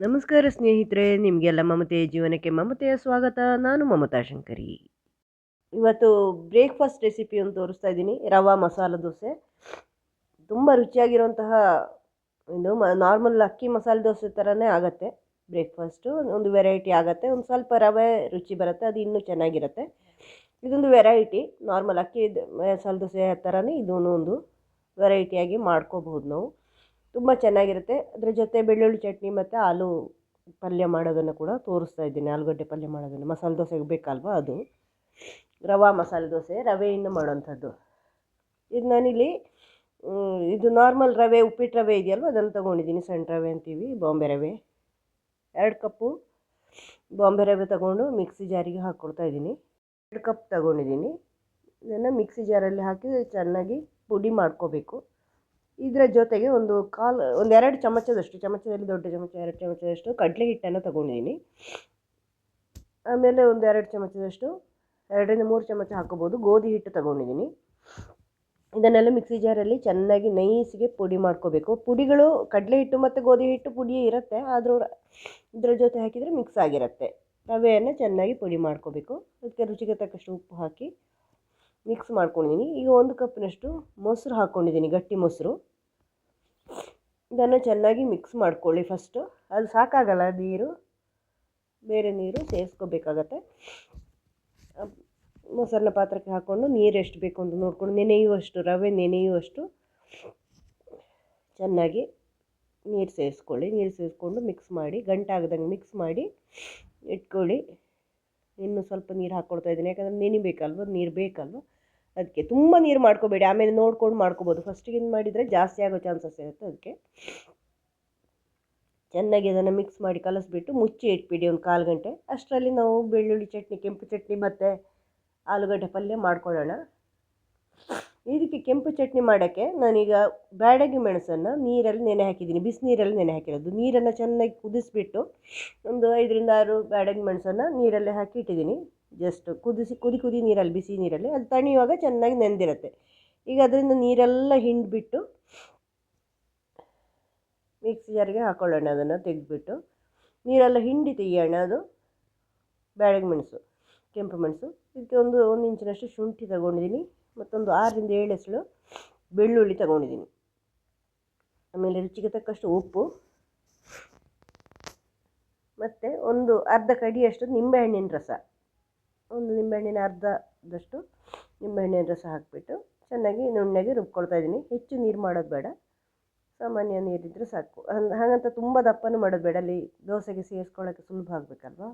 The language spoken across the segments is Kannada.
ನಮಸ್ಕಾರ ಸ್ನೇಹಿತರೆ, ನಿಮಗೆಲ್ಲ ಮಮತೆಯ ಜೀವನಕ್ಕೆ ಮಮತೆಯ ಸ್ವಾಗತ. ನಾನು ಮಮತಾ ಶಂಕರಿ. ಇವತ್ತು ಬ್ರೇಕ್ಫಾಸ್ಟ್ ರೆಸಿಪಿ ಒಂದು ತೋರಿಸ್ತಾ ಇದ್ದೀನಿ. ರವಾ ಮಸಾಲೆ ದೋಸೆ. ತುಂಬ ರುಚಿಯಾಗಿರುವಂತಹ ಇದು ಮ, ನಾರ್ಮಲ್ ಅಕ್ಕಿ ಮಸಾಲೆ ದೋಸೆ ಥರನೇ ಆಗುತ್ತೆ. ಬ್ರೇಕ್ಫಾಸ್ಟು ಒಂದು ವೆರೈಟಿ ಆಗುತ್ತೆ. ಒಂದು ಸ್ವಲ್ಪ ರವೆ ರುಚಿ ಬರುತ್ತೆ. ಅದು ಇನ್ನೂ ಚೆನ್ನಾಗಿರುತ್ತೆ. ಇದೊಂದು ವೆರೈಟಿ. ನಾರ್ಮಲ್ ಅಕ್ಕಿ ಮಸಾಲೆ ದೋಸೆ ಥರನೇ ಇದೂ ಒಂದು ವೆರೈಟಿಯಾಗಿ ಮಾಡ್ಕೋಬಹುದು ನಾವು. ತುಂಬ ಚೆನ್ನಾಗಿರುತ್ತೆ. ಅದ್ರ ಜೊತೆ ಬೆಳ್ಳುಳ್ಳಿ ಚಟ್ನಿ ಮತ್ತು ಆಲೂ ಪಲ್ಯ ಮಾಡೋದನ್ನು ಕೂಡ ತೋರಿಸ್ತಾ ಇದ್ದೀನಿ. ಆಲೂಗಡ್ಡೆ ಪಲ್ಯ ಮಾಡೋದನ್ನು. ಮಸಾಲೆ ದೋಸೆಗೆ ಬೇಕಲ್ವ ಅದು? ರವಾ ಮಸಾಲೆ ದೋಸೆ ರವೆಯಿಂದ ಮಾಡೋವಂಥದ್ದು ಇದು ನಾನಿಲ್ಲಿ ಇದು ನಾರ್ಮಲ್ ರವೆ, ಉಪ್ಪಿಟ್ಟು ರವೆ ಇದೆಯಲ್ವ? ಅದನ್ನು ತೊಗೊಂಡಿದ್ದೀನಿ. ಸಣ್ಣ ರವೆ ಅಂತೀವಿ, ಬಾಂಬೆ ರವೆ. ಎರಡು ಕಪ್ಪು ಬಾಂಬೆ ರವೆ ತಗೊಂಡು ಮಿಕ್ಸಿ ಜಾರಿಗೆ ಹಾಕ್ಕೊಡ್ತಾ ಇದ್ದೀನಿ. ಎರಡು ಕಪ್ ತಗೊಂಡಿದ್ದೀನಿ. ಇದನ್ನು ಮಿಕ್ಸಿ ಜಾರಲ್ಲಿ ಹಾಕಿ ಚೆನ್ನಾಗಿ ಪುಡಿ ಮಾಡ್ಕೋಬೇಕು. ಇದರ ಜೊತೆಗೆ ಒಂದು ಕಾಲು ಒಂದೆರಡು ಚಮಚದಷ್ಟು, ಚಮಚದಲ್ಲಿ ದೊಡ್ಡ ಚಮಚ, ಎರಡು ಚಮಚದಷ್ಟು ಕಡಲೆ ಹಿಟ್ಟನ್ನು ತಗೊಂಡಿದ್ದೀನಿ ಆಮೇಲೆ ಒಂದು ಎರಡು ಚಮಚದಷ್ಟು, ಎರಡರಿಂದ ಮೂರು ಚಮಚ ಹಾಕೋಬೋದು ಗೋಧಿ ಹಿಟ್ಟು ತಗೊಂಡಿದ್ದೀನಿ ಇದನ್ನೆಲ್ಲ ಮಿಕ್ಸಿ ಜಾರಲ್ಲಿ ಚೆನ್ನಾಗಿ ನೈಸಿಗೆ ಪುಡಿ ಮಾಡ್ಕೋಬೇಕು. ಪುಡಿಗಳು ಕಡಲೆ ಹಿಟ್ಟು ಮತ್ತು ಗೋಧಿ ಹಿಟ್ಟು ಪುಡಿ ಇರುತ್ತೆ, ಆದರೂ ಇದರ ಜೊತೆ ಹಾಕಿದರೆ ಮಿಕ್ಸ್ ಆಗಿರುತ್ತೆ. ರವೆಯನ್ನು ಚೆನ್ನಾಗಿ ಪುಡಿ ಮಾಡ್ಕೋಬೇಕು. ಅದಕ್ಕೆ ರುಚಿಗೆ ತಕ್ಕಷ್ಟು ಉಪ್ಪು ಹಾಕಿ ಮಿಕ್ಸ್ ಮಾಡ್ಕೊಂಡಿದ್ದೀನಿ ಈಗ ಒಂದು ಕಪ್ಪಿನಷ್ಟು ಮೊಸರು ಹಾಕ್ಕೊಂಡಿದ್ದೀನಿ ಗಟ್ಟಿ ಮೊಸರು. ಇದನ್ನು ಚೆನ್ನಾಗಿ ಮಿಕ್ಸ್ ಮಾಡ್ಕೊಳ್ಳಿ ಫಸ್ಟು ಅದು ಸಾಕಾಗಲ್ಲ, ನೀರು, ಬೇರೆ ನೀರು ಸೇರಿಸ್ಕೋಬೇಕಾಗತ್ತೆ. ಮೊಸರನ್ನ ಪಾತ್ರಕ್ಕೆ ಹಾಕ್ಕೊಂಡು ನೀರು ಎಷ್ಟು ಬೇಕು ಅಂತ ನೋಡ್ಕೊಂಡು, ನೆನೆಯುವಷ್ಟು, ರವೆ ನೆನೆಯುವಷ್ಟು ಚೆನ್ನಾಗಿ ನೀರು ಸೇರಿಸ್ಕೊಳ್ಳಿ. ನೀರು ಸೇರಿಸ್ಕೊಂಡು ಮಿಕ್ಸ್ ಮಾಡಿ ಗಂಟಾಗದಂಗೆ ಮಿಕ್ಸ್ ಮಾಡಿ ಇಟ್ಕೊಳ್ಳಿ. ಇನ್ನು ಸ್ವಲ್ಪ ನೀರು ಹಾಕ್ಕೊಳ್ತಾ ಇದ್ದೀನಿ. ಯಾಕಂದರೆ ನೆನಿಬೇಕಲ್ವ, ನೀರು ಬೇಕಲ್ವ? ಅದಕ್ಕೆ ತುಂಬ ನೀರು ಮಾಡ್ಕೋಬೇಡಿ. ಆಮೇಲೆ ನೋಡ್ಕೊಂಡು ಮಾಡ್ಕೋಬೋದು. ಫಸ್ಟಿಗೆ ಮಾಡಿದರೆ ಜಾಸ್ತಿ ಆಗೋ ಚಾನ್ಸಸ್ ಇರುತ್ತೆ ಅದಕ್ಕೆ. ಚೆನ್ನಾಗಿ ಅದನ್ನು ಮಿಕ್ಸ್ ಮಾಡಿ ಕಲಸಿಬಿಟ್ಟು ಮುಚ್ಚಿ ಇಟ್ಬಿಡಿ ಒಂದು ಕಾಲು ಗಂಟೆ. ಅಷ್ಟರಲ್ಲಿ ನಾವು ಬೆಳ್ಳುಳ್ಳಿ ಚಟ್ನಿ, ಕೆಂಪು ಚಟ್ನಿ ಮತ್ತು ಆಲೂಗಡ್ಡೆ ಪಲ್ಯ ಮಾಡ್ಕೊಳ್ಳೋಣ. ಇದಕ್ಕೆ ಕೆಂಪು ಚಟ್ನಿ ಮಾಡೋಕ್ಕೆ ನಾನೀಗ ಬ್ಯಾಡಗಿ ಮೆಣಸನ್ನು ನೀರಲ್ಲಿ ನೆನೆ ಹಾಕಿದ್ದೀನಿ. ಬಿಸಿನೀರಲ್ಲಿ ನೆನೆ ಹಾಕಿರೋದು. ನೀರನ್ನು ಚೆನ್ನಾಗಿ ಕುದಿಸ್ಬಿಟ್ಟು ಒಂದು ಐದರಿಂದ ಆರು ಬ್ಯಾಡಗಿ ಮೆಣಸನ್ನು ನೀರಲ್ಲಿ ಹಾಕಿ ಇಟ್ಟಿದ್ದೀನಿ. ಜಸ್ಟ್ ಕುದಿಸಿ, ಕುದಿ ಕುದಿ ನೀರಲ್ಲಿ, ಬಿಸಿ ನೀರಲ್ಲಿ ಅದು ತಣಿಯುವಾಗ ಚೆನ್ನಾಗಿ ನೆಂದಿರುತ್ತೆ. ಈಗ ಅದರಿಂದ ನೀರೆಲ್ಲ ಹಿಂಡಿಬಿಟ್ಟು ಮಿಕ್ಸಿ ಜಾರಿಗೆ ಹಾಕೊಳ್ಳೋಣ ಅದನ್ನು ತೆಗೆದುಬಿಟ್ಟು. ನೀರೆಲ್ಲ ಹಿಂಡಿ ತೆಗಿಯೋಣ ಅದು. ಬ್ಯಾಡಗಿ ಮೆಣಸು, ಕೆಂಪು ಮೆಣಸು. ಇದಕ್ಕೆ ಒಂದು ಒಂದು ಇಂಚಿನಷ್ಟು ಶುಂಠಿ ತಗೊಂಡಿದ್ದೀನಿ. ಮತ್ತೊಂದು ಆರರಿಂದ ಏಳು ಎಸಳು ಬೆಳ್ಳುಳ್ಳಿ ತಗೊಂಡಿದ್ದೀನಿ. ಆಮೇಲೆ ರುಚಿಗೆ ತಕ್ಕಷ್ಟು ಉಪ್ಪು. ಮತ್ತು ಒಂದು ಅರ್ಧ ಕಡಿಯಷ್ಟು ನಿಂಬೆಹಣ್ಣಿನ ರಸ. ಒಂದು ನಿಂಬೆಹಣ್ಣಿನ ಅರ್ಧದಷ್ಟು ನಿಂಬೆಹಣ್ಣಿನ ರಸ ಹಾಕಿಬಿಟ್ಟು ಚೆನ್ನಾಗಿ ನುಣ್ಣಗೆ ರುಬ್ಕೊಳ್ತಾ ಇದ್ದೀನಿ. ಹೆಚ್ಚು ನೀರು ಮಾಡೋದು ಬೇಡ. ಸಾಮಾನ್ಯ ನೀರಿದ್ದರೆ ಸಾಕು. ಹಂಗ್, ಹಾಗಂತ ತುಂಬ ದಪ್ಪನೂ ಮಾಡೋದು ಬೇಡ. ಅಲ್ಲಿ ದೋಸೆಗೆ ಸೇರಿಸ್ಕೊಳ್ಳೋಕ್ಕೆ ಸುಲಭ ಆಗಬೇಕಲ್ವಾ?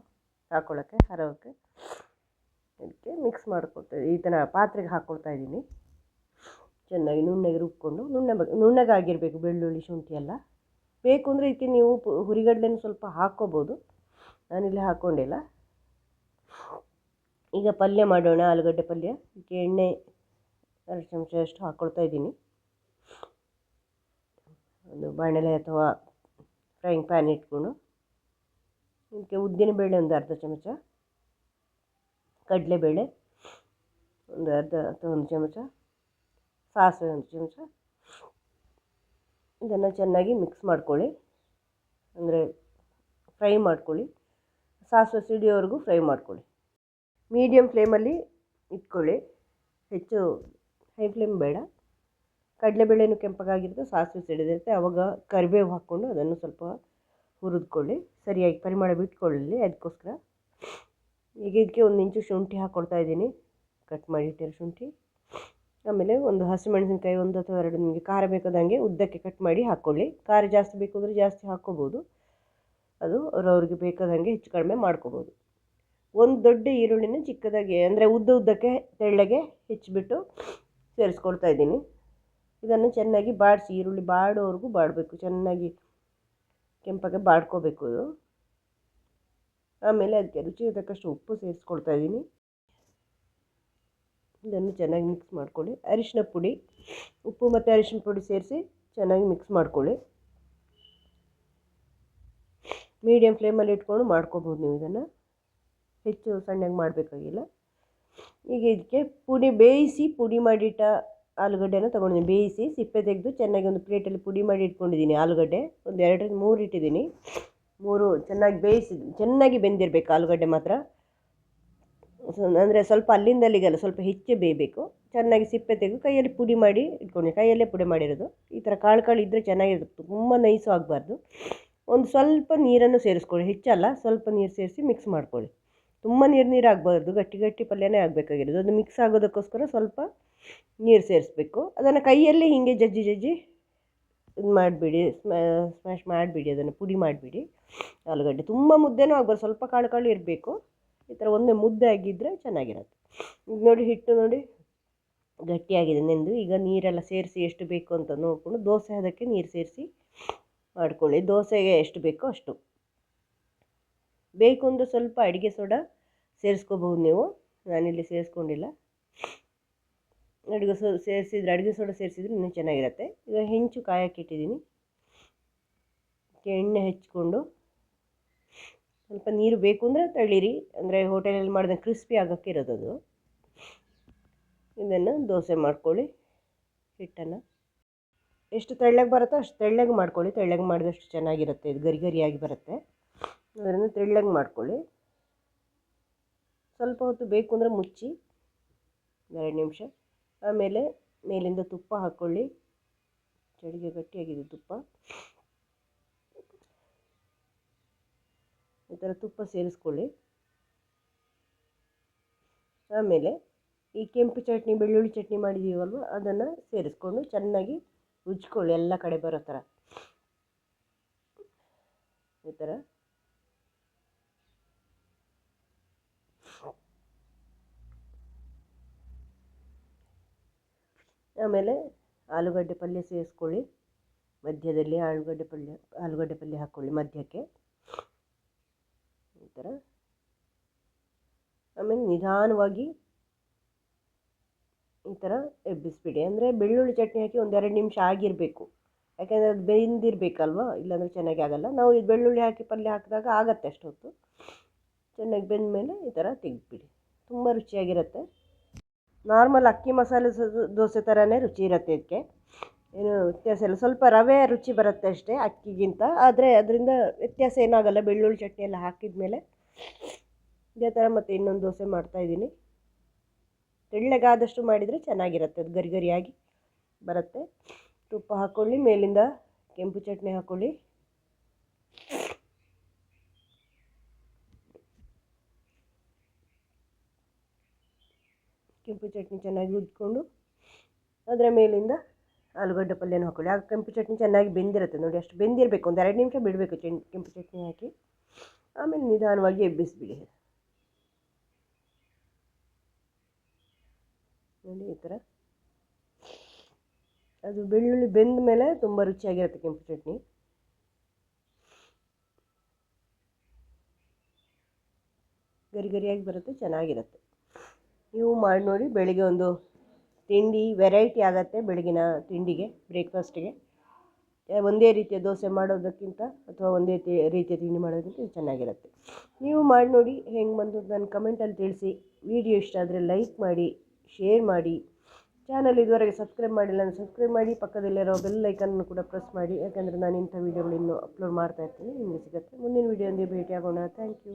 ಹಾಕ್ಕೊಳ್ಳೋಕ್ಕೆ ಹರವಕ್ಕೆ. ಅದಕ್ಕೆ ಮಿಕ್ಸ್ ಮಾಡ್ಕೊಳ್ತಾ ಈ ಥರ ಪಾತ್ರೆಗೆ ಹಾಕ್ಕೊಳ್ತಾ ಇದ್ದೀನಿ. ಚೆನ್ನಾಗಿ ನುಣ್ಣಗೆ ರುಬ್ಕೊಂಡು, ನುಣ್ಣ ನುಣ್ಣಗಾಗಿರಬೇಕು, ಬೆಳ್ಳುಳ್ಳಿ, ಶುಂಠಿ ಎಲ್ಲ. ಬೇಕು ಅಂದರೆ ಇದಕ್ಕೆ ನೀವು ಹುರಿಗಡಲೆನೂ ಸ್ವಲ್ಪ ಹಾಕ್ಕೋಬೋದು. ನಾನಿಲ್ಲಿ ಹಾಕ್ಕೊಂಡಿಲ್ಲ ಈಗ ಪಲ್ಯ ಮಾಡೋಣ, ಆಲೂಗಡ್ಡೆ ಪಲ್ಯ. ಇದಕ್ಕೆ ಎಣ್ಣೆ ಎರಡು ಚಮಚದಷ್ಟು ಹಾಕ್ಕೊಳ್ತಾ ಇದ್ದೀನಿ. ಒಂದು ಬಾಣಲೆ ಅಥವಾ ಫ್ರೈಯಿಂಗ್ ಪ್ಯಾನ್ ಇಟ್ಕೊಂಡು. ಇದಕ್ಕೆ ಉದ್ದಿನ ಬೇಳೆ ಒಂದು ಅರ್ಧ ಚಮಚ. ಕಡಲೆಬೇಳೆ ಒಂದು ಅರ್ಧ ಅಥವಾ ಒಂದು ಚಮಚ. ಸಾಸಿವೆ ಒಂದು ಚಮಚ. ಇದನ್ನು ಚೆನ್ನಾಗಿ ಮಿಕ್ಸ್ ಮಾಡ್ಕೊಳ್ಳಿ. ಅಂದರೆ ಫ್ರೈ ಮಾಡ್ಕೊಳ್ಳಿ. ಸಾಸಿವೆ ಸಿಡಿಯೋವರೆಗೂ ಫ್ರೈ ಮಾಡ್ಕೊಳ್ಳಿ. ಮೀಡಿಯಮ್ ಫ್ಲೇಮಲ್ಲಿ ಇಟ್ಕೊಳ್ಳಿ. ಹೆಚ್ಚು ಹೈ ಫ್ಲೇಮ್ ಬೇಡ. ಕಡಲೆಬೇಳೆನೂ ಕೆಂಪಗಾಗಿರುತ್ತೆ ಸಾಸಿವೆ ಸಿಡಿದಿರುತ್ತೆ ಆವಾಗ ಕರಿಬೇವು ಹಾಕ್ಕೊಂಡು ಅದನ್ನು ಸ್ವಲ್ಪ ಹುರಿದ್ಕೊಳ್ಳಿ. ಸರಿಯಾಗಿ ಪರಿಮಳ ಬಿಟ್ಕೊಳ್ಳಿ ಅದಕ್ಕೋಸ್ಕರ. ಈಗ ಇದಕ್ಕೆ ಒಂದು ಇಂಚು ಶುಂಠಿ ಹಾಕ್ಕೊಳ್ತಾ ಇದ್ದೀನಿ. ಕಟ್ ಮಾಡಿ ಇಟ್ಟಿರೋ ಶುಂಠಿ. ಆಮೇಲೆ ಒಂದು ಹಸಿಮೆಣಸಿನ್ಕಾಯಿ ಒಂದು ಅಥವಾ ಎರಡು ನಿಮಗೆ ಖಾರ ಬೇಕಾದಂಗೆ ಉದ್ದಕ್ಕೆ ಕಟ್ ಮಾಡಿ ಹಾಕ್ಕೊಳ್ಳಿ ಖಾರ ಜಾಸ್ತಿ ಬೇಕು ಜಾಸ್ತಿ ಹಾಕ್ಕೋಬೋದು. ಅದು ಅವ್ರವ್ರಿಗೆ ಬೇಕಾದಂಗೆ ಹೆಚ್ಚು ಕಡಿಮೆ ಮಾಡ್ಕೋಬೋದು. ಒಂದು ದೊಡ್ಡ ಈರುಳ್ಳಿನ ಚಿಕ್ಕದಾಗಿ, ಅಂದರೆ ಉದ್ದ ಉದ್ದಕ್ಕೆ ತೆಳ್ಳಗೆ ಹೆಚ್ಚಿಬಿಟ್ಟು ಸೇರಿಸ್ಕೊಳ್ತಾ ಇದ್ದೀನಿ. ಇದನ್ನು ಚೆನ್ನಾಗಿ ಬಾಡಿಸಿ, ಈರುಳ್ಳಿ ಬಾಡೋವರೆಗೂ ಬಾಡಬೇಕು. ಚೆನ್ನಾಗಿ ಕೆಂಪಾಗೆ ಬಾಡ್ಕೋಬೇಕು ಇದು. ಆಮೇಲೆ ಅದಕ್ಕೆ ರುಚಿಗೆ ತಕ್ಕಷ್ಟು ಉಪ್ಪು ಸೇರಿಸ್ಕೊಳ್ತಾ ಇದ್ದೀನಿ. ಇದನ್ನು ಚೆನ್ನಾಗಿ ಮಿಕ್ಸ್ ಮಾಡ್ಕೊಳ್ಳಿ. ಅರಿಶಿನ ಪುಡಿ, ಉಪ್ಪು ಮತ್ತು ಅರಿಶಿನ ಪುಡಿ ಸೇರಿಸಿ ಚೆನ್ನಾಗಿ ಮಿಕ್ಸ್ ಮಾಡ್ಕೊಳ್ಳಿ. ಮೀಡಿಯಮ್ ಫ್ಲೇಮಲ್ಲಿ ಇಟ್ಕೊಂಡು ಮಾಡ್ಕೋಬೋದು ನೀವು ಇದನ್ನು. ಹೆಚ್ಚು ಸಣ್ಣಗೆ ಮಾಡಬೇಕಾಗಿಲ್ಲ. ಈಗ ಇದಕ್ಕೆ ಪುಡಿ ಬೇಯಿಸಿ ಪುಡಿ ಮಾಡಿಟ್ಟ ಆಲೂಗಡ್ಡೆನ ತೊಗೊಂಡಿದ್ದೀನಿ. ಬೇಯಿಸಿ ಸಿಪ್ಪೆ ತೆಗೆದು ಚೆನ್ನಾಗಿ ಒಂದು ಪ್ಲೇಟಲ್ಲಿ ಪುಡಿ ಮಾಡಿ ಇಟ್ಕೊಂಡಿದ್ದೀನಿ ಆಲೂಗಡ್ಡೆ. ಒಂದು ಎರಡರಿಂದ ಮೂರು ಇಟ್ಟಿದ್ದೀನಿ. ಮೂರು ಚೆನ್ನಾಗಿ ಬೇಯಿಸಿ, ಚೆನ್ನಾಗಿ ಬೆಂದಿರಬೇಕು ಆಲೂಗಡ್ಡೆ ಮಾತ್ರ. ಅಂದರೆ ಸ್ವಲ್ಪ ಅಲ್ಲಿಂದ ಅಲ್ಲಿಗಲ್ಲ ಸ್ವಲ್ಪ ಹೆಚ್ಚೆ ಬೇಯಬೇಕು. ಚೆನ್ನಾಗಿ ಸಿಪ್ಪೆ ತೆಗೆದು ಕೈಯಲ್ಲಿ ಪುಡಿ ಮಾಡಿ ಇಟ್ಕೊಂಡು ಕೈಯಲ್ಲೇ ಪುಡಿ ಮಾಡಿರೋದು. ಈ ಥರ ಕಾಳು ಕಾಳು ಇದ್ದರೆ ಚೆನ್ನಾಗಿರುತ್ತೆ. ತುಂಬ ನೈಸು ಆಗಬಾರ್ದು. ಒಂದು ಸ್ವಲ್ಪ ನೀರನ್ನು ಸೇರಿಸ್ಕೊಳ್ಳಿ. ಹೆಚ್ಚಲ್ಲ, ಸ್ವಲ್ಪ ನೀರು ಸೇರಿಸಿ ಮಿಕ್ಸ್ ಮಾಡ್ಕೊಳ್ಳಿ. ತುಂಬ ನೀರು ನೀರು ಆಗಬಾರ್ದು, ಗಟ್ಟಿ ಗಟ್ಟಿ ಪಲ್ಯನೇ ಆಗಬೇಕಾಗಿರೋದು. ಅದು ಮಿಕ್ಸ್ ಆಗೋದಕ್ಕೋಸ್ಕರ ಸ್ವಲ್ಪ ನೀರು ಸೇರಿಸ್ಬೇಕು. ಅದನ್ನು ಕೈಯಲ್ಲಿ ಹೀಗೆ ಜಜ್ಜಿ ಜಜ್ಜಿ ಇದು ಮಾಡಿಬಿಡಿ ಸ್ಮ್ಯಾಶ್ ಮಾಡಿಬಿಡಿ, ಅದನ್ನು ಪುಡಿ ಮಾಡಿಬಿಡಿ. ಆಲೂಗಡ್ಡೆ ತುಂಬ ಮುದ್ದೆನೂ ಆಗಬಾರ್ದು, ಸ್ವಲ್ಪ ಕಾಳು ಕಾಳು ಇರಬೇಕು. ಈ ಥರ ಒಂದೇ ಮುದ್ದೆ ಆಗಿದ್ದರೆ ಚೆನ್ನಾಗಿರುತ್ತೆ. ಈಗ ನೋಡಿ ಹಿಟ್ಟು ನೋಡಿ ಗಟ್ಟಿಯಾಗಿದೆ ನೆಂದು ಈಗ ನೀರೆಲ್ಲ ಸೇರಿಸಿ ಎಷ್ಟು ಬೇಕು ಅಂತ ನೋಡಿಕೊಂಡು ದೋಸೆ ಅದಕ್ಕೆ ನೀರು ಸೇರಿಸಿ ಮಾಡ್ಕೊಳ್ಳಿ. ದೋಸೆಗೆ ಎಷ್ಟು ಬೇಕೋ ಅಷ್ಟು. ಬೇಕು ಅಂದರೆ ಸ್ವಲ್ಪ ಅಡುಗೆ ಸೋಡಾ ಸೇರಿಸ್ಕೋಬಹುದು ನೀವು. ನಾನಿಲ್ಲಿ ಸೇರಿಸ್ಕೊಂಡಿಲ್ಲ. ಅಡುಗೆ ಸೋ, ಸೇರಿಸಿದ್ರೆ ಅಡುಗೆ ಸೋಡಾ ಸೇರಿಸಿದ್ರೆ ಇನ್ನೂ ಚೆನ್ನಾಗಿರುತ್ತೆ. ಈಗ ಹೆಂಚು ಕಾಯಕ್ಕೆ ಇಟ್ಟಿದ್ದೀನಿ. ಎಣ್ಣೆ ಹೆಚ್ಚಿಕೊಂಡು ಸ್ವಲ್ಪ ನೀರು ಬೇಕು ಅಂದರೆ ತಳ್ಳಿರಿ. ಅಂದರೆ ಹೋಟೆಲಲ್ಲಿ ಮಾಡಿದ ಕ್ರಿಸ್ಪಿ ಆಗೋಕ್ಕೆ ಇರೋದದು ಇದನ್ನು ದೋಸೆ ಮಾಡ್ಕೊಳ್ಳಿ, ಹಿಟ್ಟನ್ನು. ಎಷ್ಟು ತೆಳ್ಳಗೆ ಬರುತ್ತೋ ಅಷ್ಟು ತೆಳ್ಳಗೆ ಮಾಡ್ಕೊಳ್ಳಿ. ತೆಳ್ಳಗೆ ಮಾಡಿದಷ್ಟು ಚೆನ್ನಾಗಿರುತ್ತೆ. ಇದು ಗರಿ ಗರಿಯಾಗಿ ಬರುತ್ತೆ. ಅದನ್ನು ತೆಳ್ಳಗೆ ಮಾಡ್ಕೊಳ್ಳಿ. ಸ್ವಲ್ಪ ಹೊತ್ತು ಬೇಕು ಅಂದರೆ ಮುಚ್ಚಿ, ಎರಡು ನಿಮಿಷ. ಆಮೇಲೆ ಮೇಲಿಂದ ತುಪ್ಪ ಹಾಕ್ಕೊಳ್ಳಿ ಚಳಿಗೆ ಗಟ್ಟಿಯಾಗಿದೆ ತುಪ್ಪ. ಈ ಥರ ತುಪ್ಪ ಸೇರಿಸ್ಕೊಳ್ಳಿ. ಆಮೇಲೆ ಈ ಕೆಂಪು ಚಟ್ನಿ, ಬೆಳ್ಳುಳ್ಳಿ ಚಟ್ನಿ ಮಾಡಿದ್ದೀವಲ್ವ ಅದನ್ನು ಸೇರಿಸ್ಕೊಂಡು ಚೆನ್ನಾಗಿ ಉಜ್ಕೊಳ್ಳಿ ಎಲ್ಲ ಕಡೆ ಬರೋ ಥರ. ಈ ಥರ ಆಮೇಲೆ ಆಲೂಗಡ್ಡೆ ಪಲ್ಯ ಸೇರಿಸ್ಕೊಳ್ಳಿ. ಮಧ್ಯದಲ್ಲಿ ಆಲೂಗಡ್ಡೆ ಪಲ್ಯ ಆಲೂಗಡ್ಡೆ ಪಲ್ಯ ಹಾಕ್ಕೊಳ್ಳಿ ಮಧ್ಯಕ್ಕೆ. ಈ ಥರ. ಆಮೇಲೆ ನಿಧಾನವಾಗಿ ಈ ಥರ ಎಬ್ಬಿಸ್ಬಿಡಿ. ಅಂದರೆ ಬೆಳ್ಳುಳ್ಳಿ ಚಟ್ನಿ ಹಾಕಿ ಒಂದೆರಡು ನಿಮಿಷ ಆಗಿರಬೇಕು. ಯಾಕೆಂದರೆ ಅದು ಬೆಂದಿರಬೇಕಲ್ವಾ? ಇಲ್ಲಾಂದರೆ ಚೆನ್ನಾಗಿ ಆಗಲ್ಲ. ನಾವು ಇದು ಬೆಳ್ಳುಳ್ಳಿ ಹಾಕಿ ಪಲ್ಯ ಹಾಕಿದಾಗ ಆಗುತ್ತೆ ಅಷ್ಟೊತ್ತು. ಚೆನ್ನಾಗಿ ಬೆಂದ ಮೇಲೆ ಈ ಥರ ತೆಗೆದ್ಬಿಡಿ. ತುಂಬ ರುಚಿಯಾಗಿರುತ್ತೆ. ನಾರ್ಮಲ್ ಅಕ್ಕಿ ಮಸಾಲೆ ದೋಸೆ ಥರನೇ ರುಚಿ ಇರುತ್ತೆ ಇದಕ್ಕೆ ಏನು ವ್ಯತ್ಯಾಸ ಇಲ್ಲ. ಸ್ವಲ್ಪ ರವೆ ರುಚಿ ಬರುತ್ತೆ ಅಷ್ಟೇ ಅಕ್ಕಿಗಿಂತ. ಆದರೆ ಅದರಿಂದ ವ್ಯತ್ಯಾಸ ಏನಾಗಲ್ಲ. ಬೆಳ್ಳುಳ್ಳಿ ಚಟ್ನಿ ಎಲ್ಲ ಹಾಕಿದ ಮೇಲೆ ಇದೇ ಥರ ಮತ್ತು ಇನ್ನೊಂದು ದೋಸೆ ಮಾಡ್ತಾಯಿದ್ದೀನಿ ತೆಳ್ಳಗಾದಷ್ಟು ಮಾಡಿದರೆ ಚೆನ್ನಾಗಿರುತ್ತೆ. ಅದು ಗರಿ ಗರಿಯಾಗಿ ಬರುತ್ತೆ. ತುಪ್ಪ ಹಾಕ್ಕೊಳ್ಳಿ ಮೇಲಿಂದ ಕೆಂಪು ಚಟ್ನಿ ಹಾಕ್ಕೊಳ್ಳಿ ಕೆಂಪು ಚಟ್ನಿ ಚೆನ್ನಾಗಿ ಉದ್ಕೊಂಡು ಅದರ ಮೇಲಿಂದ ಆಲೂಗಡ್ಡೆ ಪಲ್ಯನ ಹಾಕೊಳ್ಳಿ. ಆಗ ಕೆಂಪು ಚಟ್ನಿ ಚೆನ್ನಾಗಿ ಬೆಂದಿರುತ್ತೆ ನೋಡಿ, ಅಷ್ಟು ಬೆಂದಿರಬೇಕು. ಒಂದು ಎರಡು ನಿಮಿಷ ಬಿಡಬೇಕು ಚೆನ್ ಕೆಂಪು ಚಟ್ನಿ ಹಾಕಿ. ಆಮೇಲೆ ನಿಧಾನವಾಗಿ ಎಬ್ಬಿಸಿಬಿಡಿ. ನೋಡಿ, ಈ ಥರ. ಅದು ಬೆಳ್ಳುಳ್ಳಿ ಬೆಂದ ಮೇಲೆ ತುಂಬ ರುಚಿಯಾಗಿರುತ್ತೆ ಕೆಂಪು ಚಟ್ನಿ. ಗರಿ ಗರಿಯಾಗಿ ಬರುತ್ತೆ, ಚೆನ್ನಾಗಿರುತ್ತೆ. ನೀವು ಮಾಡಿ ನೋಡಿ ಬೆಳಿಗ್ಗೆ ಒಂದು ತಿಂಡಿ ವೆರೈಟಿ ಆಗುತ್ತೆ ಬೆಳಗಿನ ತಿಂಡಿಗೆ ಬ್ರೇಕ್ಫಾಸ್ಟಿಗೆ ಒಂದೇ ರೀತಿಯ ದೋಸೆ ಮಾಡೋದಕ್ಕಿಂತ ಅಥವಾ ಒಂದೇ ರೀತಿಯ ತಿಂಡಿ ಮಾಡೋದಕ್ಕಿಂತ ಚೆನ್ನಾಗಿರುತ್ತೆ. ನೀವು ಮಾಡಿ ನೋಡಿ ಹೆಂಗೆ ಬಂದು ನನ್ನ ಕಮೆಂಟಲ್ಲಿ ತಿಳಿಸಿ. ವಿಡಿಯೋ ಇಷ್ಟ ಆದರೆ ಲೈಕ್ ಮಾಡಿ ಶೇರ್ ಮಾಡಿ. ಚಾನಲ್ ಇದುವರೆಗೆ ಸಬ್ಸ್ಕ್ರೈಬ್ ಮಾಡಿಲ್ಲ ಅಂದರೆ ಸಬ್ಸ್ಕ್ರೈಬ್ ಮಾಡಿ ಪಕ್ಕದಲ್ಲಿರೋ ಬೆಲ್ ಲೈಕನ್ನು ಕೂಡ ಪ್ರೆಸ್ ಮಾಡಿ. ಯಾಕಂದರೆ ನಾನು ಇಂಥ ವೀಡಿಯೋಗಳು ಇನ್ನೂ ಅಪ್ಲೋಡ್ ಮಾಡ್ತಾ ಇರ್ತೀನಿ, ನಿಮಗೆ ಸಿಗುತ್ತೆ. ಮುಂದಿನ ವೀಡಿಯೋ ಭೇಟಿ ಆಗೋಣ ಥ್ಯಾಂಕ್ ಯು